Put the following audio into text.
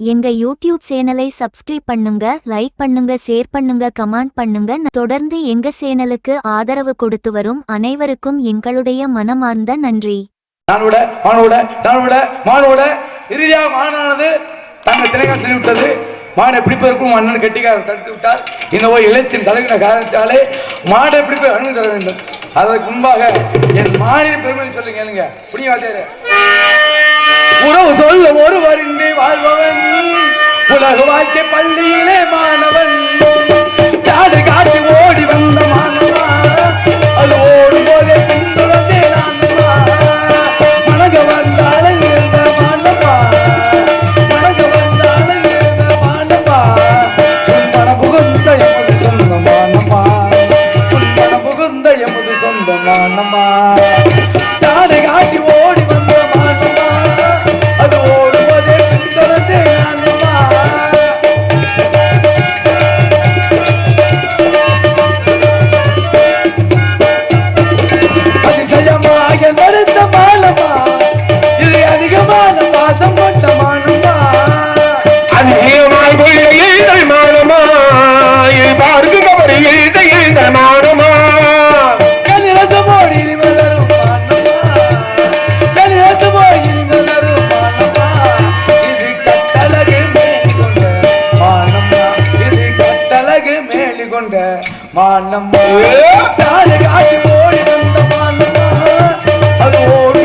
எங்க யூடியூப் சேனலை சப்ஸ்கிரைப் பண்ணுங்க லைக் பண்ணுங்க ஷேர் பண்ணுங்க கமெண்ட் பண்ணுங்க. தொடர்ந்து எங்க சேனலுக்கு ஆதரவு கொடுத்து வரும் அனைவருக்கும் எங்களுடைய மனமார்ந்த நன்றி. நானோட மானோட நானோட மானோட. இறுதியாக மானானது தங்கள் திரைகள் செல்லிவிட்டது. மாடு எப்படி இருக்கும் அண்ணன் கட்டிக்காரர் தடுத்து விட்டார். இந்த ஒரு இளையத்தின் தலைவின காரணத்தாலே மாடு எப்படி போய் அனுமதி தர வேண்டும். அதற்கு முன்பாக என் மாநில பெருமை சொல்லி கேளுங்க. புரியும் வாத்தியாரே உறவு சொல்ல ஒருவர் வாழ்பவன். உலக வாழ்க்கை பள்ளியிலே மாணவன். மானம். காட்டு ஓடி வந்த மானம்? அது ஓடி